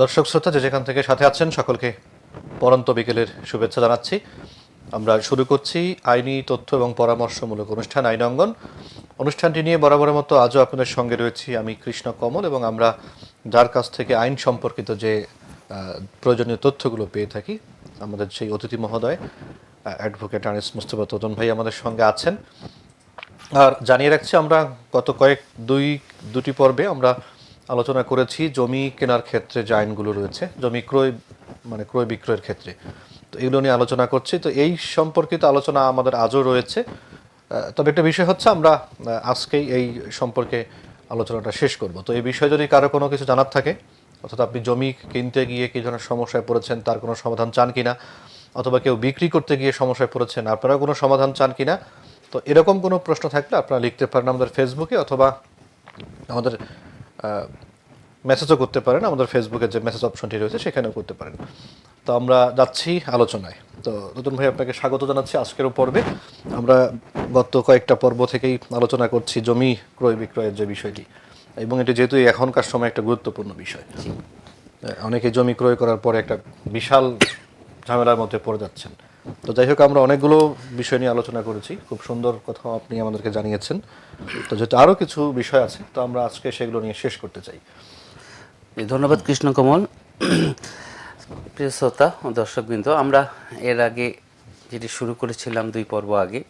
দর্শক শ্রোতা, যে যেখান থেকে সাথে আছেন সকলকে পরন্ত বিকেলের শুভেচ্ছা জানাচ্ছি। আমরা শুরু করছি আইনি তথ্য এবং পরামর্শমূলক অনুষ্ঠান, আইন অঙ্গন। অনুষ্ঠানটি নিয়ে বরাবরের মতো আজও আপনাদের সঙ্গে রয়েছি আমি কৃষ্ণ কমল এবং আমরা যার কাছ থেকে আইন সম্পর্কিত যে প্রয়োজনীয় তথ্যগুলো পেয়ে থাকি, আমাদের সেই অতিথি মহোদয় অ্যাডভোকেট আনিস মুস্তফা তোতন ভাই আমাদের সঙ্গে আছেন। আর জানিয়ে রাখছি, আমরা গত কয়েক, দুই, দুটি পর্বে আমরা আলোচনা করেছি জমি কেনার ক্ষেত্রে যে আইনগুলো রয়েছে, জমি ক্রয় মানে ক্রয় বিক্রয়ের ক্ষেত্রে। তো এগুলো নিয়ে আলোচনা করছি। তো এই সম্পর্কিত আলোচনা আমাদের আজও রয়েছে। তবে একটা বিষয় হচ্ছে আমরা আজকেই এই সম্পর্কে আলোচনাটা শেষ করব। তো এই বিষয়ে যদি কারও কোনো কিছু জানার থাকে, অর্থাৎ আপনি জমি কিনতে গিয়ে কী ধরনের সমস্যায় পড়েছেন, তার কোনো সমাধান চান কি না অথবা কেউ বিক্রি করতে গিয়ে সমস্যায় পড়েছেন আপনারা কোনো সমাধান চান কিনা, তো এরকম কোনো প্রশ্ন থাকলে আপনারা লিখতে পারেন আমাদের ফেসবুকে অথবা আমাদের মেসেজও করতে পারেন। আমাদের ফেসবুকে যে মেসেজ অপশনটি রয়েছে সেখানেও করতে পারেন। তো আমরা যাচ্ছি আলোচনায়। তো নতুন ভাই আপনাকে স্বাগত জানাচ্ছি আজকেরও পর্বে। আমরা গত কয়েকটা পর্ব থেকেই আলোচনা করছি জমি ক্রয় বিক্রয়ের যে বিষয়টি। এবং এটি যেহেতু এখনকার সময় একটা গুরুত্বপূর্ণ বিষয়। অনেকে জমি ক্রয় করার পরে একটা বিশাল ঝামেলার মধ্যে পড়ে যাচ্ছেন। তো যাই হোক, আমরা অনেকগুলো বিষয় নিয়ে আলোচনা করেছি। খুব সুন্দর কথা আপনি আমাদেরকে জানিয়েছেন। তো যেহেতু আরও কিছু বিষয় আছে, তো আমরা আজকে সেগুলো নিয়ে শেষ করতে চাই। ধন্যবাদ কৃষ্ণ কমল প্রিয় শ্রোতা দর্শকবৃন্দ, আমরা এর আগে যেটি শুরু করেছিলাম দুই পর্ব আগে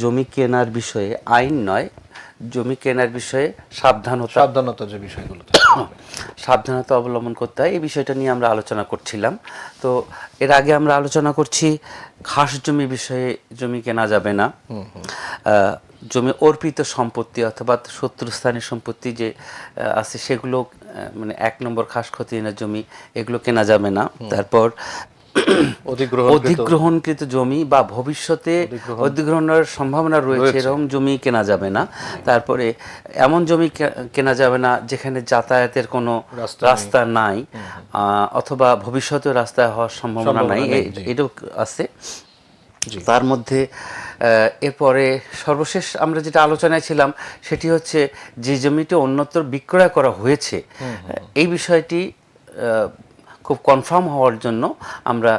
জমি কেনার বিষয়ে আইন নয় জমি কেনার বিষয়ে সাবধানতা সাবধানতা যে বিষয়গুলো সাবধানতা অবলম্বন করতে হয় এই বিষয়টা নিয়ে আমরা আলোচনা করছিলাম। তো এর আগে আমরা আলোচনা করছি খাস জমি বিষয়ে জমি কেনা যাবে না। জমি অর্পিত সম্পত্তি অথবা শত্রুস্থানীয় সম্পত্তি যে আছে সেগুলো মানে এক নম্বর খাস খতিয়ানের জমি এগুলো কেনা যাবে না। তারপর অধিগ্রহণকৃত। জমি বা ভবিষ্যতে অধিগ্রহণের সম্ভাবনা রয়েছে এরকম জমি কেনা যাবে না। তারপরে এমন জমি কেনা যাবে না যেখানে যাতায়াতের কোনো রাস্তা নাই। অথবা ভবিষ্যতে রাস্তা হওয়ার সম্ভাবনা নাই। এটাও আছে। তার মধ্যে এরপরে সর্বশেষ আমরা যেটা আলোচনায় ছিলাম সেটি হচ্ছে যে জমিটি অন্যত্র বিক্রয় করা হয়েছে এই বিষয়টি আহ, খুব কনফার্ম হওয়ার জন্য আমরা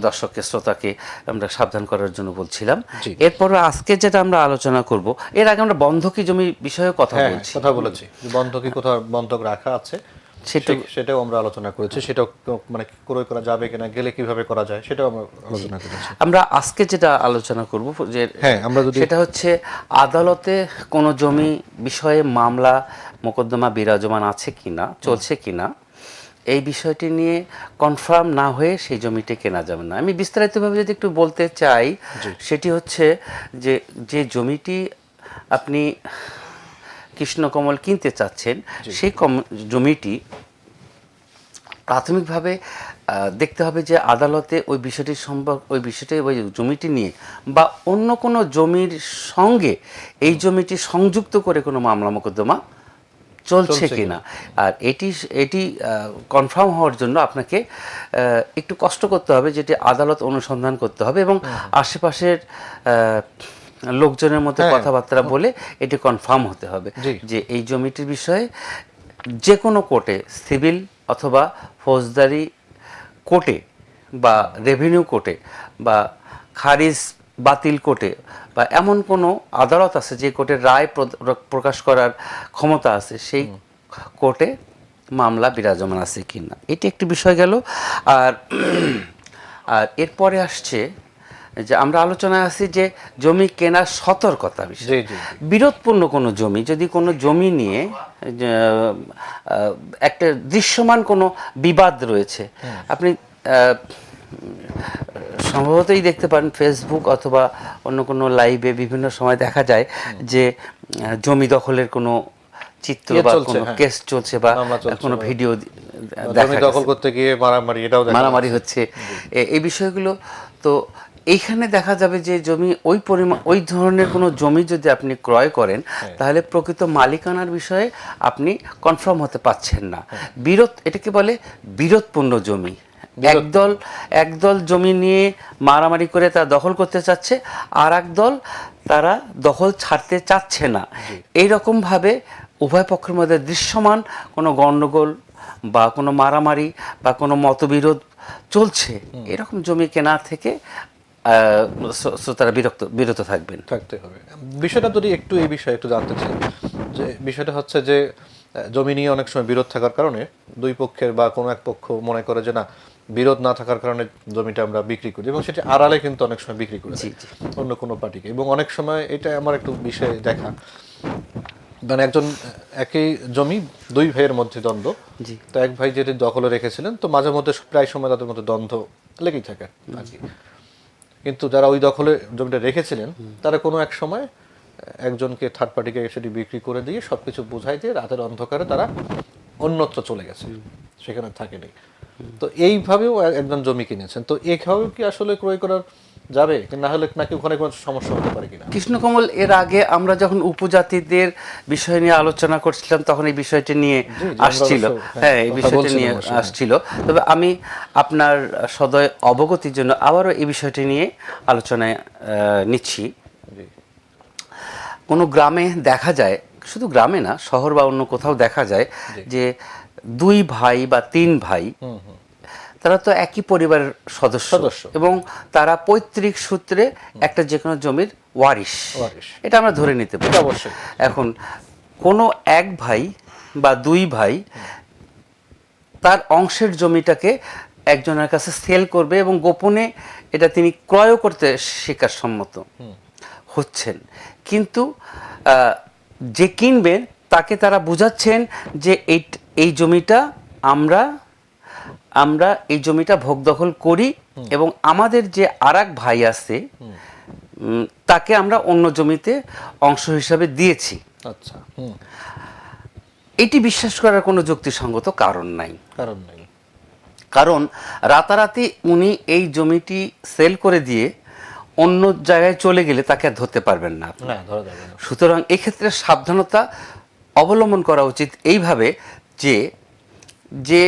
দর্শককে শ্রোতাকে আমরা সাবধান করার জন্য বলছিলাম। এরপর আজকে যেটা আমরা আলোচনা করব এর আগে আমরা বন্ধকি জমি বিষয়ে কথা হ্যাঁ বলছি। কথা বলেছি। যে বন্ধকি কোথাও বন্ধক রাখা আছে সেটা- সেটাও আমরা আলোচনা করেছি। সেটাও মানে ক্রয় করা যাবে কিনা গেলে কীভাবে করা যায় সেটাও আমরা আলোচনা করেছি। আমরা আজকে যেটা আলোচনা করব যে হ্যাঁ, আমরা যদি- সেটা হচ্ছে আদালতে কোনো জমি বিষয়ে মামলা মোকদ্দমা বিরাজমান আছে কিনা চলছে কিনা এই বিষয়টি নিয়ে কনফার্ম না হয়ে সেই জমিটি কেনা যাবে না। আমি বিস্তারিতভাবে যদি একটু বলতে চাই সেটি হচ্ছে যে যে জমিটি আপনি কৃষ্ণকমল কিনতে চাচ্ছেন সেই কম জমিটি প্রাথমিকভাবে দেখতে হবে যে আদালতে ওই বিষয়টি সম্পর্ক ওই বিষয়টি ওই জমিটি নিয়ে বা অন্য কোনো জমির সঙ্গে এই জমিটি সংযুক্ত করে কোনো মামলা মোকদ্দমা চলছে কিনা। আর এটি এটি কনফার্ম হওয়ার জন্য আপনাকে একটু কষ্ট করতে হবে যেটি আদালত অনুসন্ধান করতে হবে এবং আশেপাশের লোকজনের মধ্যে কথাবার্তা বলে এটি কনফার্ম হতে হবে যে এই জমিটির বিষয়ে যে কোনো কোর্টে সিভিল অথবা ফৌজদারি কোর্টে বা রেভিনিউ কোর্টে বা খারিজ বাতিল কোর্টে বা এমন কোনো আদালত আছে যে কোর্টের রায় প্র- প্রকাশ করার ক্ষমতা আছে সেই কোর্টে মামলা বিরাজমান আছে কি না এটি একটি বিষয় গেল। আর আর এরপরে আসছে যে আমরা আলোচনায় আছি যে জমি কেনার সতর্কতা বিষয়। বিরোধপূর্ণ কোনো জমি যদি কোনো জমি নিয়ে একটা দৃশ্যমান কোনো বিবাদ রয়েছে আপনি সম্ভবতই দেখতে পারেন ফেসবুক অথবা অন্য কোনো লাইভে বিভিন্ন সময় দেখা যায় যে জমি দখলের কোনো চিত্র ইয়ে বা কোনো হ্যাঁ। কেস চলছে বা কোনো ভিডিও জমি দখল করতে গিয়ে মারামারি এটাও দেখা মারামারি হচ্ছে। এই বিষয়গুলো তো এইখানে দেখা যাবে যে জমি ওই পরিমাণ ওই ধরনের কোনো জমি যদি আপনি ক্রয় করেন তাহলে প্রকৃত মালিকানার বিষয়ে আপনি কনফার্ম হতে পারছেন না। বিরোধ এটাকে বলে বিরোধপূর্ণ জমি। একদল একদল জমি নিয়ে মারামারি করে তারা দখল করতে চাচ্ছে আর একদল তারা দখল ছাড়তে চাচ্ছে না। এই রকম ভাবে উভয় পক্ষের মধ্যে দৃশ্যমান কোনো গণ্ডগোল বা কোনো মারামারি বা কোনো মতবিরোধ চলছে। এরকম জমি কেনার থেকে শ্রোতারা বিরক্ত বিরত থাকবেন। থাকতে হবে। বিষয়টা যদি একটু এই বিষয়ে একটু জানতে চাই যে বিষয়টা হচ্ছে যে জমি নিয়ে অনেক সময় বিরোধ থাকার কারণে দুই পক্ষের বা কোনো এক পক্ষ মনে করে যে না বিরোধ না থাকার কারণে জমিটা আমরা বিক্রি করি এবং সেটি আড়ালে কিন্তু অনেক সময় বিক্রি করে অন্য কোনো পার্টিকে। এবং অনেক সময় এটা আমার একটু বিষয়ে দেখা। মানে একজন একই জমি দুই ভাইয়ের মধ্যে দ্বন্দ্ব। তো এক ভাই যেটি দখলে রেখেছিলেন তো মাঝে মধ্যে প্রায় সময় তাদের মধ্যে দ্বন্দ্ব লেগেই থাকে কিন্তু যারা ওই দখলে জমিটা রেখেছিলেন তারা কোনো এক সময় একজনকে থার্ড পার্টিকে সেটি বিক্রি করে দিয়ে সবকিছু বুঝাই দিয়ে রাতের অন্ধকারে তারা অন্যত্র চলে গেছে। সেখানে থাকেনি। তো এইভাবেও এক- একজন জমি কিনেছেন। তো এইভাবেও কি আসলে ক্রয় করার যাবে? না হলে নাকি ওখানে কোনো সমস্যা হতে পারে কিনা? কৃষ্ণকমল এর আগে আমরা যখন উপজাতিদের বিষয় নিয়ে আলোচনা করছিলাম তখন এই বিষয়টি নিয়ে আসছিল। হ্যাঁ, হ্যাঁ এই বিষয়টি নিয়ে। আসছিল। তবে আমি আপনার সদয় অবগতির জন্য আবারও এই বিষয়টি নিয়ে আলোচনায় নিচ্ছি। কোনো গ্রামে দেখা যায় শুধু গ্রামে না শহর বা অন্য কোথাও দেখা যায় যে দুই ভাই বা তিন ভাই তারা তো একই পরিবারের সদস্য। এবং তারা পৈতৃক সূত্রে একটা যে কোনো জমির ওয়ারিশ। এটা আমরা ধরে নিতে পারি। অবশ্যই। এখন কোনো এক ভাই বা দুই ভাই তার অংশের জমিটাকে একজনের কাছে সেল করবে এবং গোপনে এটা তিনি ক্রয়ও করতে স্বীকার সম্মত হচ্ছেন। কিন্তু যে কিনবেন তাকে তারা বুঝাচ্ছেন যে এই এই জমিটা আমরা আমরা এই জমিটা ভোগ দখল করি এবং আমাদের যে আরেক ভাই আছে তাকে আমরা অন্য জমিতে অংশ হিসাবে দিয়েছি। আচ্ছা এটি বিশ্বাস করার কোনো যুক্তিসঙ্গত কারণ নাই। কারণ নেই। কারণ রাতারাতি উনি এই জমিটি সেল করে দিয়ে অন্য জায়গায় চলে গেলে তাকে আর ধরতে পারবেন না। সুতরাং এক্ষেত্রে সাবধানতা অবলম্বন করা উচিত। এইভাবে যে যে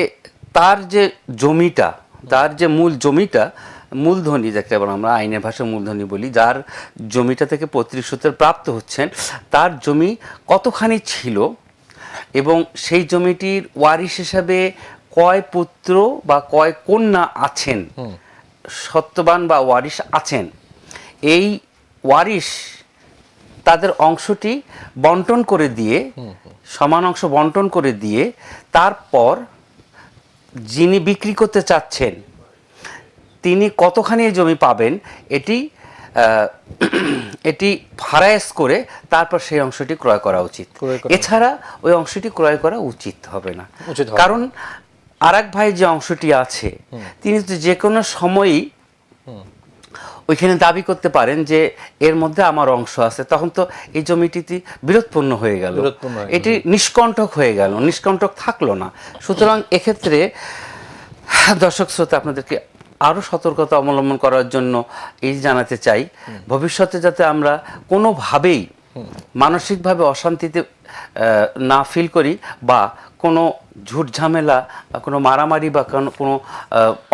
তার যে জমিটা তার যে মূল জমিটা মূলধনী যাকে বলে আমরা আইনের ভাষায় মূলধনী বলি যার জমিটা থেকে পঁয়ত্রিশ সূত্রে প্রাপ্ত হচ্ছেন তার জমি কতখানি ছিল এবং সেই জমিটির ওয়ারিশ হিসাবে কয় পুত্র বা কয় কন্যা আছেন? সত্যবান বা ওয়ারিশ আছেন? এই ওয়ারিশ তাদের অংশটি বন্টন করে দিয়ে সমান অংশ বন্টন করে দিয়ে তারপর যিনি বিক্রি করতে চাচ্ছেন তিনি কতখানি জমি পাবেন এটি এটি ফারাইজ করে তারপর সেই অংশটি ক্রয় করা উচিত। এছাড়া ওই অংশটি ক্রয় করা উচিত হবে না। উচিত হবে না। কারণ আরেক ভাই যে অংশটি আছে তিনি তো যে কোনো সময়ই ওইখানে দাবি করতে পারেন যে এর মধ্যে আমার অংশ আছে। তখন তো এই জমিটিতে বিরোধপূর্ণ হয়ে গেল। এটি নিষ্কণ্টক হয়ে গেল। নিষ্কণ্টক থাকল না। সুতরাং এক্ষেত্রে দর্শক শ্রোতা আপনাদেরকে আরও সতর্কতা অবলম্বন করার জন্য এই জানাতে চাই। ভবিষ্যতে যাতে আমরা কোনোভাবেই মানসিকভাবে অশান্তিতে না ফিল করি বা কোনো ঝুট ঝামেলা বা কোনো মারামারি বা কোনো কোনো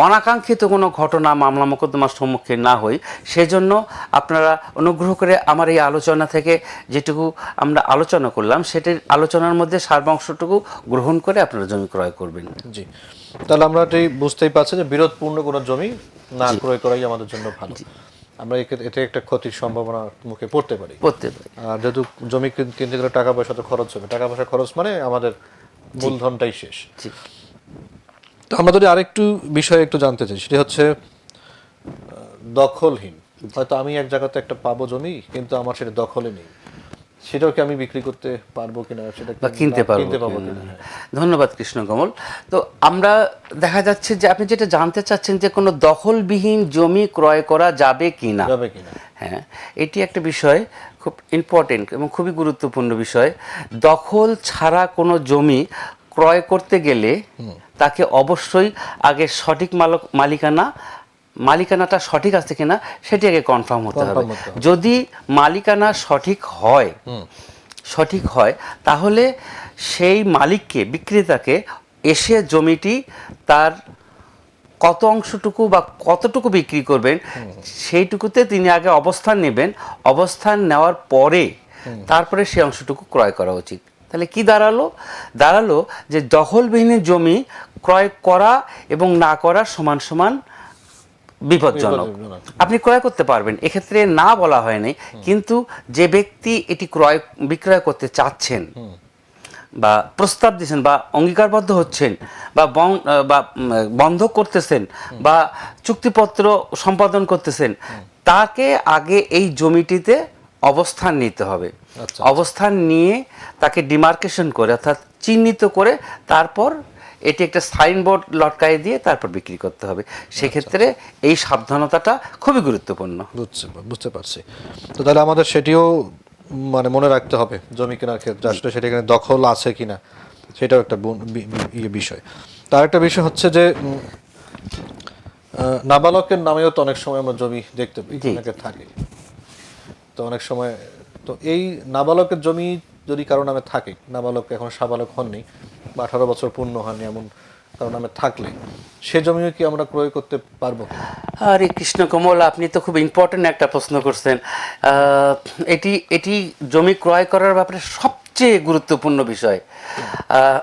অনাকাঙ্ক্ষিত কোনো ঘটনা মামলা মোকদ্দমার সম্মুখীন না হই। সেজন্য আপনারা অনুগ্রহ করে আমার এই আলোচনা থেকে যেটুকু আমরা আলোচনা করলাম সেটির আলোচনার মধ্যে সার্বাংশটুকু গ্রহণ করে আপনারা জমি ক্রয় করবেন। জি। তাহলে আমরা এটাই বুঝতেই পারছি যে বিরোধপূর্ণ কোনো জমি না ক্রয় করাই আমাদের জন্য ভালো। আমরা একে- এতে একটা ক্ষতির সম্ভাবনা মুখে পড়তে পারি। পড়তে পারি। আর যেহেতু জমি কিন- কিনতে গেলে টাকা পয়সা তো খরচ হবে টাকা পয়সা খরচ মানে আমাদের মূলধনটাই শেষ। তো আমরা যদি আরেকটু বিষয়ে একটু জানতে চাই সেটি হচ্ছে দখলহীন। হয়তো আমি এক জায়গাতে একটা পাবো জমি কিন্তু আমার সেটা দখলে নেই। সেটাও কি আমি বিক্রি করতে পারব কিনা সেটা বা কিনতে না- পারব হ্যাঁ। ধন্যবাদ কৃষ্ণকমল তো আমরা দেখা যাচ্ছে যে আপনি যেটা জানতে চাচ্ছেন যে কোনো দখলবিহীন জমি ক্রয় করা যাবে কিনা। যাবে কিনা। হ্যাঁ এটি একটা বিষয় খুব ইম্পর্টেন্ট এবং খুবই গুরুত্বপূর্ণ বিষয়। দখল ছাড়া কোনো জমি ক্রয় করতে গেলে তাকে অবশ্যই আগে সঠিক মালক মালিকানা মালিকানাটা সঠিক আছে কিনা সেটি আগে কনফার্ম হতে হবে। যদি মালিকানা সঠিক হয় সঠিক হয় তাহলে সেই মালিককে বিক্রেতাকে এসে জমিটি তার কত অংশটুকু বা কতটুকু বিক্রি করবেন সেইটুকুতে তিনি আগে অবস্থান নেবেন। অবস্থান নেওয়ার পরে তারপরে সেই অংশটুকু ক্রয় করা উচিত। তাহলে কি দাঁড়াল? দাঁড়াল যে দখলবিহীন জমি ক্রয় করা এবং না করা সমান সমান বিপজ্জনক। আপনি ক্রয় করতে পারবেন। এক্ষেত্রে না বলা হয়নি কিন্তু যে ব্যক্তি এটি ক্রয় বিক্রয় করতে চাচ্ছেন বা প্রস্তাব দিচ্ছেন বা অঙ্গীকারবদ্ধ হচ্ছেন বা বন- আহ, বা উম, করতেছেন বা চুক্তিপত্র সম্পাদন করতেছেন তাকে আগে এই জমিটিতে অবস্থান নিতে হবে। আচ্ছা। অবস্থান নিয়ে তাকে ডিমার্কেশন করে অর্থাৎ চিহ্নিত করে তারপর এটি একটা সাইনবোর্ড লটকাই দিয়ে তারপর বিক্রি করতে হবে। সেক্ষেত্রে এই সাবধানতাটা খুবই গুরুত্বপূর্ণ। বুঝতে বুঝতে পারছি। তো তাহলে আমাদের সেটিও মানে মনে রাখতে হবে জমি কেনার ক্ষেত্রে আসলে সেটা এখানে দখল আছে কিনা সেটাও একটা ইয়ে বিষয়। তার একটা বিষয় হচ্ছে যে নাবালকের নামেও তো অনেক সময় আমরা জমি দেখতে পাই অনেকে থাকে। তো অনেক সময় তো এই নাবালকের জমি যদি কারও নামে থাকে, নাবালক এখন সাবালক হননি বা আঠারো বছর পূর্ণ হননি এমন কারও নামে থাকলে, সে জমিও কি আমরা ক্রয় করতে পারব? আরে কৃষ্ণ কমল, আপনি তো খুব ইম্পর্টেন্ট একটা প্রশ্ন করছেন। এটি এটি জমি ক্রয় করার ব্যাপারে সবচেয়ে গুরুত্বপূর্ণ বিষয়।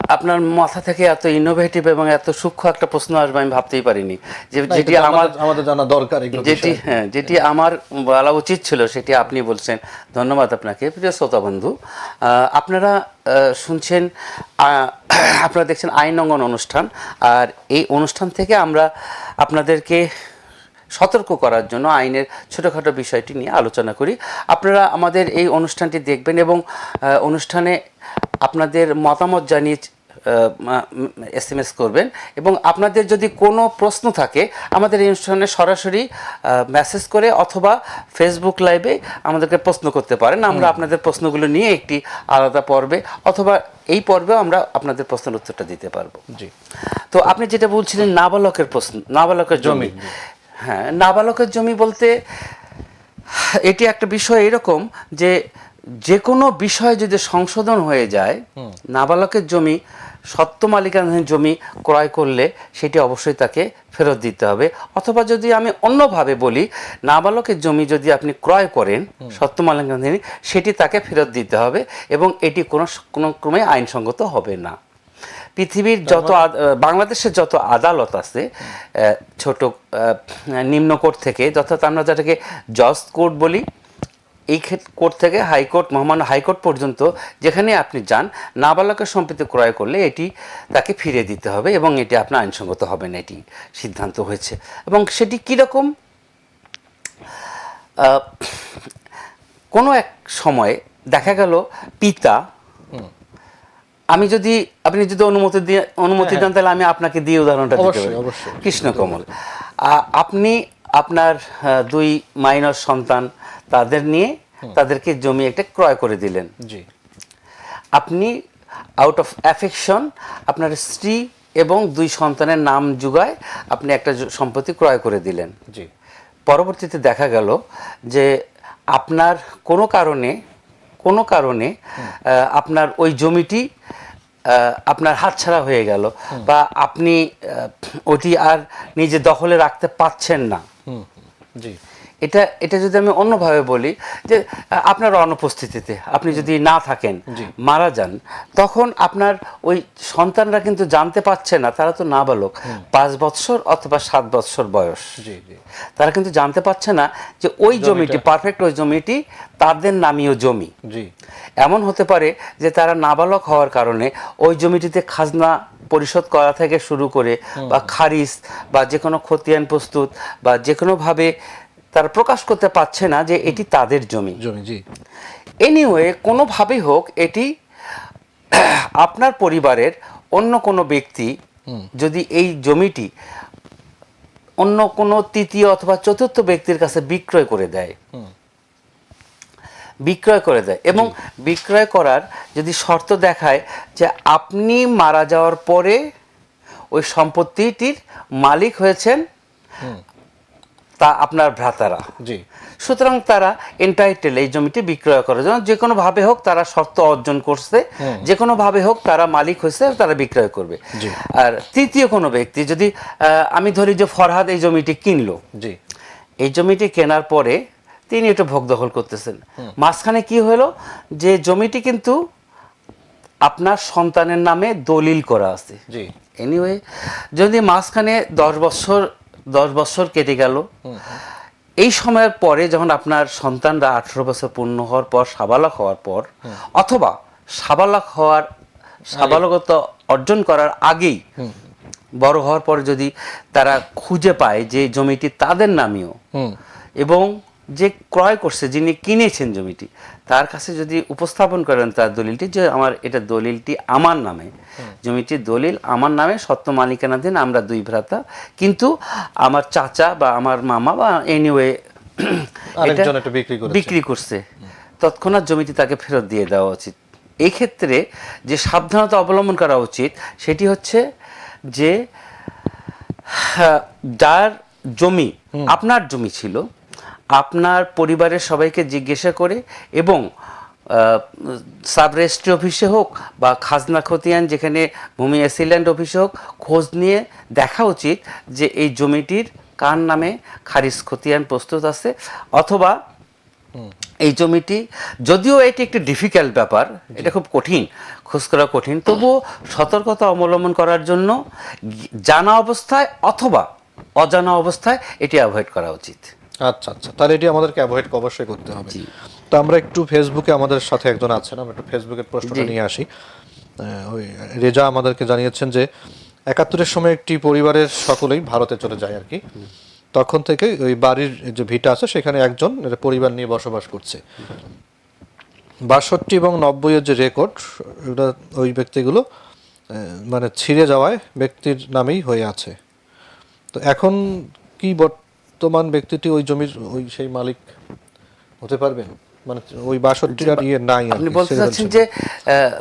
আপনার মাথা থেকে এত ইনোভেটিভ এবং এত সূক্ষ্ম একটা প্রশ্ন আসবে আমি ভাবতেই পারিনি। যে যেটি আমার আমাদের- জানা দরকার যেটি হ্যাঁ যেটি আমার বলা উচিত ছিল সেটি আপনি বলছেন। ধন্যবাদ আপনাকে। প্রিয় শ্রোতা বন্ধু আহ, আপনারা শুনছেন আপনারা দেখছেন আইন অঙ্গন অনুষ্ঠান। আর এই অনুষ্ঠান থেকে আমরা আপনাদেরকে সতর্ক করার জন্য আইনের ছোটোখাটো বিষয়টি নিয়ে আলোচনা করি। আপনারা আমাদের এই অনুষ্ঠানটি দেখবেন এবং অনুষ্ঠানে আপনাদের মতামত জানিয়ে এস এম এস করবেন এবং আপনাদের যদি কোনো প্রশ্ন থাকে আমাদের এই অনুষ্ঠানে সরাসরি মেসেজ করে অথবা ফেসবুক লাইভে আমাদেরকে প্রশ্ন করতে পারেন। আমরা আপনাদের প্রশ্নগুলো নিয়ে একটি আলাদা পর্বে অথবা এই পর্বেও আমরা আপনাদের প্রশ্নের উত্তরটা দিতে পারব। জি। তো আপনি যেটা বলছিলেন নাবালকের প্রশ্ন নাবালকের জমি। হ্যাঁ নাবালকের জমি বলতে এটি একটা বিষয় এরকম যে যে কোনো বিষয় যদি সংশোধন হয়ে যায় নাবালকের জমি সত্য মালিকানাধীন জমি ক্রয় করলে সেটি অবশ্যই তাকে ফেরত দিতে হবে। অথবা যদি আমি অন্যভাবে বলি নাবালকের জমি যদি আপনি ক্রয় করেন সত্য মালিকানাধীন সেটি তাকে ফেরত দিতে হবে এবং এটি কোনো কোনো ক্রমে আইনসঙ্গত হবে না। পৃথিবীর যত বাংলাদেশের যত আদালত আছে ছোট আহ, নিম্ন কোর্ট থেকে অর্থাৎ আমরা যেটাকে জজ কোর্ট বলি এই কোর্ট থেকে হাইকোর্ট মহামান্য হাইকোর্ট পর্যন্ত যেখানে আপনি যান নাবালকের সম্পত্তি ক্রয় করলে এটি তাকে ফিরে দিতে হবে এবং এটি আপনার আইনসঙ্গত হবে না এটি সিদ্ধান্ত হয়েছে। এবং সেটি কীরকম কোনো এক সময়ে দেখা গেল পিতা আমি যদি আপনি যদি অনুমতি দিয়ে অনুমতি দেন তাহলে আমি আপনাকে দিয়ে উদাহরণটা দিতে পারি। কৃষ্ণকমল আপনি আপনার দুই মাইনর সন্তান তাদের নিয়ে তাদেরকে জমি একটা ক্রয় করে দিলেন। জি। আপনি আউট অফ অ্যাফেকশন আপনার স্ত্রী এবং দুই সন্তানের নাম যুগায় আপনি একটা সম্পত্তি ক্রয় করে দিলেন। জি। পরবর্তীতে দেখা গেল যে আপনার কোনো কারণে কোনো কারণে আপনার ওই জমিটি আপনার হাতছাড়া হয়ে গেল বা আপনি ওটি আর নিজে দখলে রাখতে পাচ্ছেন না। জি। এটা এটা যদি আমি অন্যভাবে বলি যে আপনার অনুপস্থিতিতে আপনি যদি না থাকেন মারা যান তখন আপনার ওই সন্তানরা কিন্তু জানতে পারছে না তারা তো নাবালক। পাঁচ বৎসর অথবা সাত বৎসর বয়স। তারা কিন্তু জানতে পারছে না যে ওই জমিটি। পারফেক্ট ওই জমিটি তাদের নামীয় জমি। এমন হতে পারে যে তারা নাবালক হওয়ার কারণে ওই জমিটিতে খাজনা পরিশোধ করা থেকে শুরু করে বা খারিজ বা যে কোনো খতিয়ান প্রস্তুত বা যে কোনোভাবে তারা প্রকাশ করতে পারছে না যে এটি তাদের জমি। জমি জি। এনিওয়ে কোনোভাবেই হোক এটি আপনার পরিবারের অন্য কোনো ব্যক্তি যদি এই জমিটি অন্য কোনো তৃতীয় অথবা চতুর্থ ব্যক্তির কাছে বিক্রয় করে দেয়। বিক্রয় করে দেয় এবং বিক্রয় করার যদি শর্ত দেখায় যে আপনি মারা যাওয়ার পরে ওই সম্পত্তিটির মালিক হয়েছেন তা আপনার ভ্রাতারা। জি। সুতরাং তারা এন্টাইটেল এই জমিটি বিক্রয় করার জন্য যে কোনো ভাবে হোক তারা শর্ত অর্জন করছে যে কোনো ভাবে হোক তারা মালিক হয়েছে তারা বিক্রয় করবে। জি। আর তৃতীয় কোনো ব্যক্তি যদি আমি ধরি যে ফরহাদ এই জমিটি কিনলো জি। এই জমিটি কেনার পরে তিনি এটা ভোগ দখল করতেছেন। মাঝখানে কি হলো যে জমিটি কিন্তু আপনার সন্তানের নামে দলিল করা আছে। জি। এনিওয়ে যদি মাঝখানে দশ বছর দশ বছর কেটে গেল। এই সময়ের পরে যখন আপনার সন্তানরা আঠেরো বছর পূর্ণ হওয়ার পর সাবালক হওয়ার পর অথবা সাবালক হওয়ার সাবালকতা অর্জন করার আগেই বড় হওয়ার পর যদি তারা খুঁজে পায় যে জমিটি তাদের নামেও এবং যে ক্রয় করছে যিনি কিনেছেন জমিটি তার কাছে যদি উপস্থাপন করেন তার দলিলটি যে আমার এটা দলিলটি আমার নামে জমিটির দলিল আমার নামে সত্য মালিকানাধীন আমরা দুই ভ্রাতা। কিন্তু আমার চাচা বা আমার মামা বা এনিওয়ে এটা বিক্রি করছে। তৎক্ষণাৎ জমিটি তাকে ফেরত দিয়ে দেওয়া উচিত। এই ক্ষেত্রে যে সাবধানতা অবলম্বন করা উচিত সেটি হচ্ছে যে হ্যাঁ, যার জমি আপনার জমি ছিল আপনার পরিবারের সবাইকে জিজ্ঞাসা করে এবং সাব রেজিস্ট্রি অফিসে হোক বা খাজনা খতিয়ান যেখানে ভূমি অ্যাসিল্যান্ড অফিসে হোক খোঁজ নিয়ে দেখা উচিত যে এই জমিটির কার নামে খারিজ খতিয়ান প্রস্তুত আছে অথবা এই জমিটি যদিও এটি একটি ডিফিকাল্ট ব্যাপার এটা খুব কঠিন খোঁজ করা কঠিন তবুও সতর্কতা অবলম্বন করার জন্য জানা অবস্থায় অথবা অজানা অবস্থায় এটি অ্যাভয়েড করা উচিত। আচ্ছা আচ্ছা। তাহলে এটি আমাদেরকে অ্যাভয়েড অবশ্যই করতে হবে। তো আমরা একটু ফেসবুকে আমাদের সাথে একজন আছেন আমরা একটু ফেসবুকের প্রশ্নটা নিয়ে আসি। ওই রেজা আমাদেরকে জানিয়েছেন যে একাত্তরের সময় একটি পরিবারের সকলেই ভারতে চলে যায় আর কি। তখন থেকে ওই বাড়ির যে ভিটা আছে সেখানে একজন পরিবার নিয়ে বসবাস করছে। বাষট্টি এবং নব্বইয়ের যে রেকর্ড ওটা ওই ব্যক্তিগুলো মানে ছিঁড়ে যাওয়ায় ব্যক্তির নামেই হয়ে আছে। তো এখন কি বর্তমান ব্যক্তিটি ওই জমির ওই সেই মালিক হতে পারবেন? মানে ওই বাষট্টিটার ইয়ে নাই আপনি বলতে চাচ্ছেন যে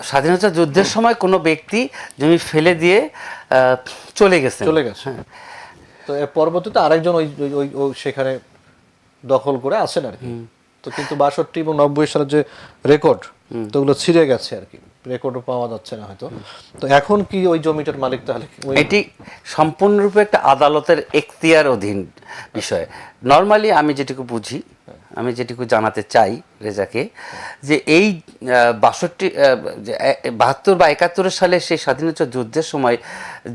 স্বাধীনতা যুদ্ধের সময় কোনো ব্যক্তি জমি ফেলে দিয়ে চলে গেছেন। চলে গেছে। তো এর পরবর্তীতে আরেকজন ওই ওই- সেখানে দখল করে আছেন আর কি। তো কিন্তু বাষট্টি এবং নব্বই সালের যে রেকর্ড তো ওগুলো ছিঁড়ে গেছে আর কি। রেকর্ডও পাওয়া যাচ্ছে না হয়তো। তো এখন কি ওই জমিটার মালিক তাহলে এটি সম্পূর্ণরূপে একটা আদালতের এখতিয়ার অধীন বিষয়। নর্মালি আমি যেটুকু বুঝি আমি যেটুকু জানাতে চাই রেজাকে যে এই বাষট্টি বাহাত্তর বা একাত্তর সালে সেই স্বাধীনতা যুদ্ধের সময়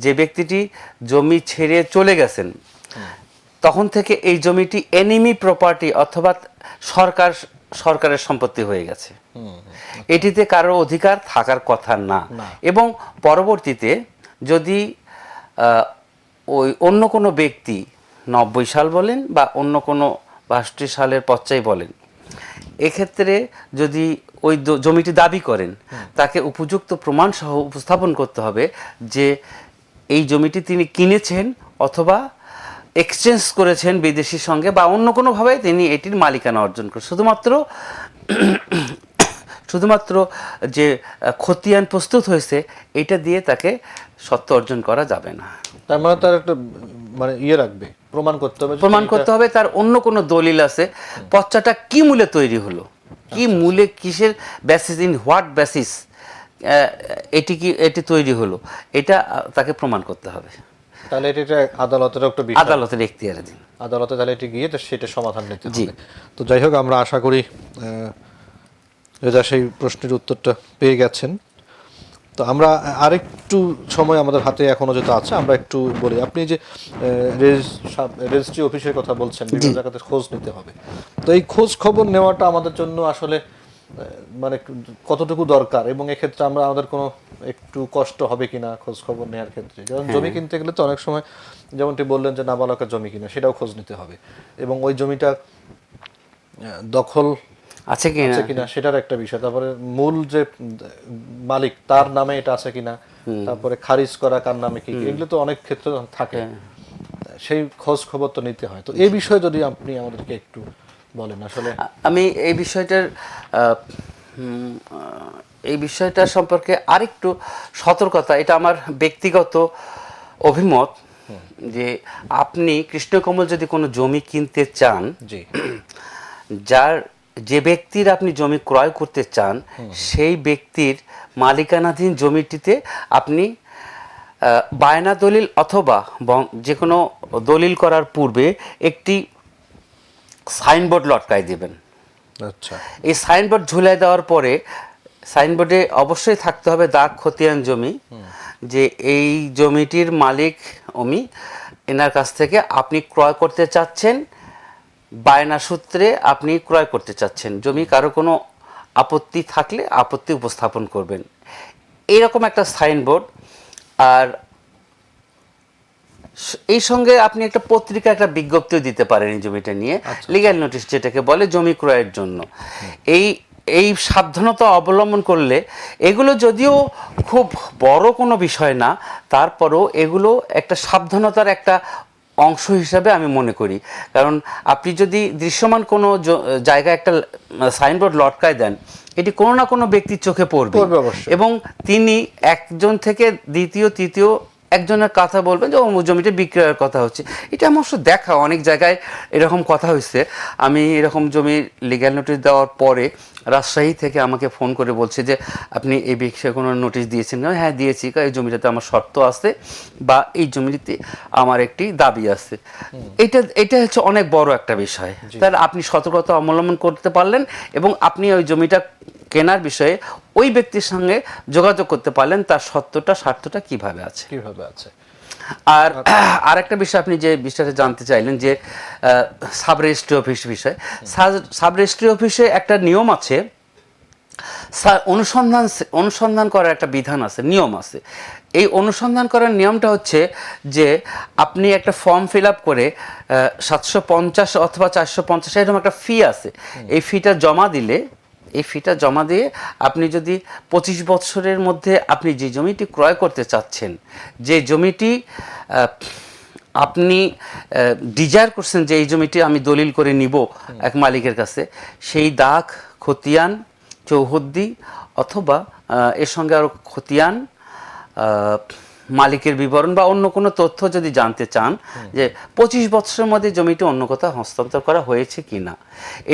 যে ব্যক্তিটি জমি ছেড়ে চলে গেছেন তখন থেকে এই জমিটি এনিমি প্রপার্টি অথবা সরকার সরকারের সম্পত্তি হয়ে গেছে। এটিতে কারও অধিকার থাকার কথা না। এবং পরবর্তীতে যদি ওই অন্য কোনো ব্যক্তি নব্বই সাল বলেন বা অন্য কোনো বাষট্টি সালের পর্যায়ে বলেন এক্ষেত্রে যদি ওই জমিটি দাবি করেন তাকে উপযুক্ত প্রমাণ সহ উপস্থাপন করতে হবে যে এই জমিটি তিনি কিনেছেন অথবা এক্সচেঞ্জ করেছেন বিদেশির সঙ্গে বা অন্য কোনোভাবে তিনি এটির মালিকানা অর্জন করেন শুধুমাত্র শুধুমাত্র যে খতিয়ান প্রস্তুত হয়েছে এটা দিয়ে তাকে সত্য অর্জন করা যাবে না। তার মানে তার একটা মানে ইয়ে রাখবে প্রমাণ করতে হবে প্রমাণ করতে হবে তার অন্য কোনো দলিল আছে। পচ্চাটা কি মূলে তৈরি হলো? কি মূলে কিসের বেসিস ইন হোয়াট বেসিস এটি কি এটি তৈরি হলো? এটা তাকে প্রমাণ করতে হবে। তাহলে এটা একটা আদালতের একটা বিষয়। আদালতের এখতিয়ারাধীন আদালতে তাহলে এটি গিয়ে তো সেটা সমাধান নিতে। হবে। তো যাই হোক আমরা আশা করি রেজা সেই প্রশ্নের উত্তরটা পেয়ে গেছেন। তো আমরা আরেকটু সময় আমাদের হাতে এখনও যেটা আছে আমরা একটু বলি। আপনি যে রেজিস্ট্রি অফিসের কথা বলছেন বিভিন্ন জায়গাতে খোঁজ নিতে হবে। তো এই খোঁজ খবর নেওয়াটা আমাদের জন্য আসলে মানে কতটুকু দরকার? এবং এক্ষেত্রে আমরা আমাদের কোনো একটু কষ্ট হবে কিনা খোঁজ খবর নেওয়ার ক্ষেত্রে? যেমন জমি কিনতে গেলে তো অনেক সময় যেমনটি বললেন যে নাবালকের জমি কিনা সেটাও খোঁজ নিতে হবে। এবং ওই জমিটা দখল আছে কিনা? আছে কিনা সেটার একটা বিষয়। তারপরে মূল যে মালিক তার নামে এটা আছে কিনা তারপরে খারিজ করা কার নামে কি এগুলো তো অনেক ক্ষেত্রে থাকে। সেই খোঁজ খবর তো নিতে হয়। তো এই বিষয়ে যদি আপনি আমাদেরকে একটু বলেন আসলে আমি এই বিষয়টার এই বিষয়টা সম্পর্কে আরেকটু সতর্কতা এটা আমার ব্যক্তিগত অভিমত যে আপনি কৃষ্ণকমল যদি কোনো জমি কিনতে চান যার যে ব্যক্তির আপনি জমি ক্রয় করতে চান সেই ব্যক্তির মালিকানাধীন জমিটিতে আপনি বায়না দলিল অথবা যে কোনো দলিল করার পূর্বে একটি সাইনবোর্ড লটকাই দেবেন। আচ্ছা। এই সাইনবোর্ড ঝুলাই দেওয়ার পরে সাইনবোর্ডে অবশ্যই থাকতে হবে দাগ খতিয়ান জমি যে এই জমিটির মালিক অমি এনার কাছ থেকে আপনি ক্রয় করতে চাচ্ছেন বায়না সূত্রে আপনি ক্রয় করতে চাচ্ছেন। জমি কারও কোনো আপত্তি থাকলে আপত্তি উপস্থাপন করবেন। এইরকম একটা সাইনবোর্ড। আর এই সঙ্গে আপনি একটা পত্রিকা একটা বিজ্ঞপ্তিও দিতে পারেন এই জমিটা নিয়ে। লিগ্যাল নোটিশ যেটাকে বলে জমি ক্রয়ের জন্য। এই এই সাবধানতা অবলম্বন করলে এগুলো যদিও খুব বড় কোনো বিষয় না তারপরও এগুলো একটা সাবধানতার একটা অংশ হিসাবে আমি মনে করি। কারণ আপনি যদি দৃশ্যমান কোনো জায়গায় একটা সাইনবোর্ড লটকায় দেন এটি কোনো না কোনো ব্যক্তির চোখে পড়বে এবং তিনি একজন থেকে দ্বিতীয় তৃতীয় একজনের কথা বলবেন যে অমুক জমিটা বিক্রয়ের কথা হচ্ছে। এটা আমার অবশ্য দেখা অনেক জায়গায় এরকম কথা হয়েছে। আমি এরকম জমি লিগ্যাল নোটিশ দেওয়ার পরে রাজশাহী থেকে আমাকে ফোন করে বলছে যে আপনি এই বিষয়ে কোনো নোটিশ দিয়েছেন? না হ্যাঁ দিয়েছি। কারণ এই জমিটাতে আমার শর্ত আছে বা এই জমিতে আমার একটি দাবি আছে। এটা এটা হচ্ছে অনেক বড় একটা বিষয়। তাহলে আপনি সতর্কতা অবলম্বন করতে পারলেন এবং আপনি ওই জমিটা কেনার বিষয়ে ওই ব্যক্তির সঙ্গে যোগাযোগ করতে পারলেন তার সত্যটা স্বার্থটা কীভাবে আছে? কীভাবে আছে? আর আরেকটা বিষয় আপনি যে বিষয়টা জানতে চাইলেন যে সাব রেজিস্ট্রি অফিস বিষয়। সাব রেজিস্ট্রি অফিসে একটা নিয়ম আছে। অনুসন্ধান অনুসন্ধান করার একটা বিধান আছে, নিয়ম আছে। এই অনুসন্ধান করার নিয়মটা হচ্ছে যে, আপনি একটা ফর্ম ফিল আপ করে সাতশো পঞ্চাশ অথবা চারশো পঞ্চাশ এরকম একটা ফি আছে। এই ফিটা জমা দিলে এই ফিটা জমা দিয়ে আপনি যদি পঁচিশ বছরের মধ্যে আপনি যে জমিটি ক্রয় করতে চাচ্ছেন যে জমিটি আপনি ডিজায়ার করছেন যে এই জমিটি আমি দলিল করে নিব এক মালিকের কাছে সেই দাগ খতিয়ান চৌহদ্দি অথবা এর সঙ্গে আরও খতিয়ান মালিকের বিবরণ বা অন্য কোনো তথ্য যদি জানতে চান যে পঁচিশ বছরের মধ্যে জমিটি অন্য কোথাও হস্তান্তর করা হয়েছে কি না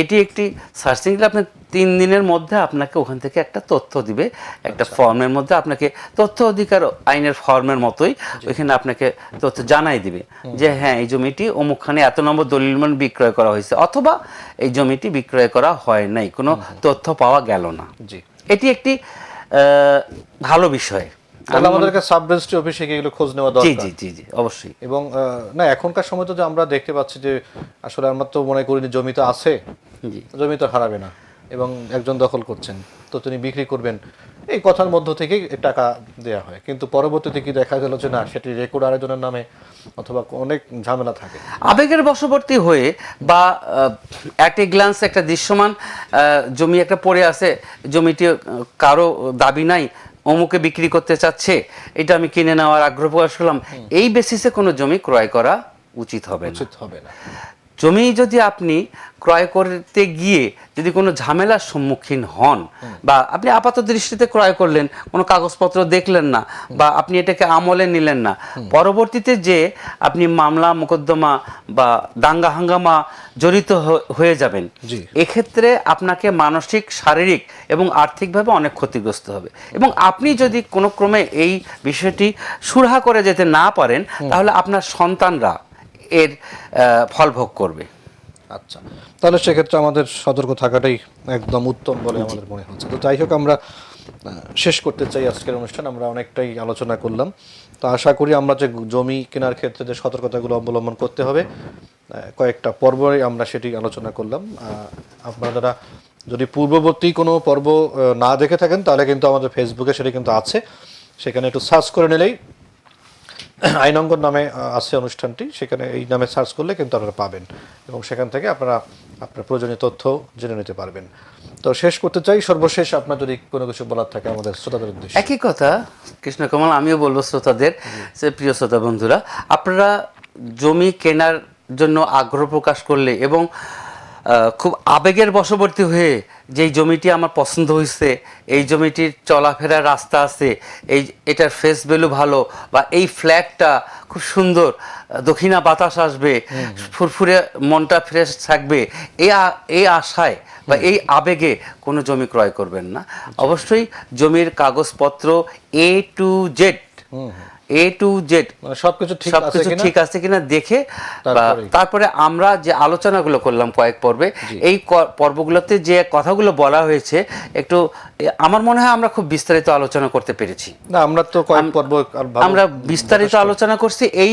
এটি একটি সার্চিং দিলে আপনার তিন দিনের মধ্যে আপনাকে ওখান থেকে একটা তথ্য দিবে একটা ফর্মের মধ্যে আপনাকে তথ্য অধিকার আইনের ফর্মের মতোই ওইখানে আপনাকে তথ্য জানাই দিবে যে হ্যাঁ এই জমিটি অমুকখানে এত নম্বর দলিল মান বিক্রয় করা হয়েছে অথবা এই জমিটি বিক্রয় করা হয় নাই কোনো তথ্য পাওয়া গেল না। জি। এটি একটি ভালো বিষয়। তাহলে আমাদেরকে সাব রেজিস্ট্রি অফিসে গিয়ে এগুলো খোঁজ নেওয়া দরকার। জি জি জি অবশ্যই। এবং না এখনকার সময় তো যে আমরা দেখতে পাচ্ছি যে আসলে আমরা তো মনে করি জমি তো আছে জি। জমি তো হারাবে না এবং একজন দখল করছেন তো তিনি বিক্রি করবেন। এই কথার মধ্য থেকেই টাকা দেয়া হয়। কিন্তু পরবর্তীতে কি দেখা গেল যে না সেটি রেকর্ড আরেকজনের নামে অথবা অনেক ঝামেলা থাকে। আবেগের বশবর্তী হয়ে বা অ্যাট এ গ্লান্স একটা দৃশ্যমান জমি একটা পড়ে আছে জমিটি কারও দাবি নাই অমুকে বিক্রি করতে চাচ্ছে এটা আমি কিনে নেওয়ার আগ্রহ প্রকাশ করলাম। এই বেসিসে কোনো জমি ক্রয় করা উচিত হবে না। উচিত হবে না। জমি যদি আপনি ক্রয় করতে গিয়ে যদি কোনো ঝামেলার সম্মুখীন হন বা আপনি আপাত দৃষ্টিতে ক্রয় করলেন কোনো কাগজপত্র দেখলেন না বা আপনি এটাকে আমলে নিলেন না পরবর্তীতে যে আপনি মামলা মোকদ্দমা বা দাঙ্গা হাঙ্গামা জড়িত হয়ে যাবেন এক্ষেত্রে আপনাকে মানসিক শারীরিক এবং আর্থিকভাবে অনেক ক্ষতিগ্রস্ত হবে। এবং আপনি যদি কোনো ক্রমে এই বিষয়টি সুরাহা করে যেতে না পারেন তাহলে আপনার সন্তানরা এর ফল ভোগ করবে। আচ্ছা। তাহলে সেক্ষেত্রে আমাদের সতর্ক থাকাটাই একদম উত্তম বলে আমাদের মনে হচ্ছে। তো যাই হোক আমরা শেষ করতে চাই আজকের অনুষ্ঠান। আমরা অনেকটাই আলোচনা করলাম। তো আশা করি আমরা যে জমি কেনার ক্ষেত্রে যে সতর্কতাগুলো অবলম্বন করতে হবে কয়েকটা পর্বই আমরা সেটি আলোচনা করলাম। আপনারা যদি পূর্ববর্তী কোনো পর্ব না দেখে থাকেন তাহলে কিন্তু আমাদের ফেসবুকে সেটি কিন্তু আছে। সেখানে একটু সার্চ করে নিলেই আইনঙ্গন নামে আছে অনুষ্ঠানটি। সেখানে এই নামে সার্চ করলে কিন্তু আপনারা পাবেন। এবং সেখান থেকে আপনারা আপনার প্রয়োজনীয় তথ্য জেনে নিতে পারবেন। তো শেষ করতে চাই। সর্বশেষ আপনার যদি কোনো কিছু বলার থাকে আমাদের শ্রোতাদের উদ্দেশ্যে। একই কথা কৃষ্ণকমল আমিও বলব শ্রোতাদের যে প্রিয় শ্রোতা বন্ধুরা আপনারা জমি কেনার জন্য আগ্রহ প্রকাশ করলে এবং খুব আবেগের বশবর্তী হয়ে যেই জমিটি আমার পছন্দ হয়েছে এই জমিটির চলাফেরার রাস্তা আছে এই এটার ফেস ভ্যালু ভালো বা এই ফ্ল্যাটটা খুব সুন্দর দক্ষিণা বাতাস আসবে ফুরফুরে মনটা ফ্রেশ থাকবে এই এই আশায় বা এই আবেগে কোনো জমি ক্রয় করবেন না। অবশ্যই জমির কাগজপত্র A to Z A to Z সবকিছু ঠিক সবকিছু ঠিক আছে কিনা দেখে তারপরে? আমরা যে আলোচনাগুলো করলাম কয়েক পর্বে এই পর্বগুলোতে যে কথাগুলো বলা হয়েছে একটু আমার মনে হয় আমরা খুব বিস্তারিত আলোচনা করতে পেরেছি। না আমরা তো কয়েক পর্ব আমরা বিস্তারিত আলোচনা করছি। এই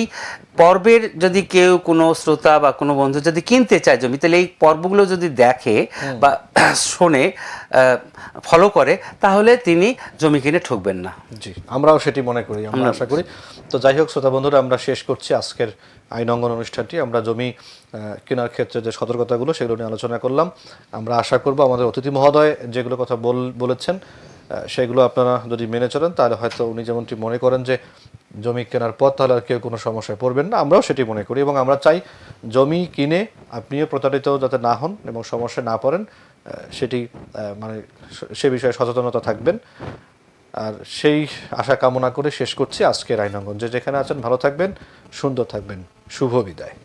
পর্বের যদি কেউ কোনো শ্রোতা বা কোনো বন্ধু যদি কিনতে চায় জমি তাহলে এই পর্বগুলো যদি দেখে বা শোনে ফলো করে তাহলে তিনি জমি কিনে ঠকবেন না। জি আমরাও সেটি মনে করি আমরা আশা করি। তো যাই হোক, শ্রোতা বন্ধুরা, আমরা শেষ করছি আজকের আইন অঙ্গন অনুষ্ঠানটি। আমরা জমি কেনার ক্ষেত্রে যে সতর্কতাগুলো, সেগুলো নিয়ে আলোচনা করলাম। আমরা আশা করব আমাদের অতিথি মহোদয় যেগুলো কথা বল, বলেছেন সেগুলো আপনারা যদি মেনে চলেন, তাহলে হয়তো উনি যেমনটি মনে করেন যে জমি কেনার পর তাহলে আর কেউ কোনো সমস্যায় পড়বেন না। আমরাও সেটি মনে করি এবং আমরা চাই জমি কিনে আপনিও প্রতারিত যাতে না হন এবং সমস্যায় না পড়েন সেটি মানে সে বিষয়ে সচেতনতা থাকবেন। আর সেই আশা কামনা করে শেষ করছি আজকের আইনঙ্গন যে যেখানে আছেন ভালো থাকবেন, সুন্দর থাকবেন। শুভ বিদায়।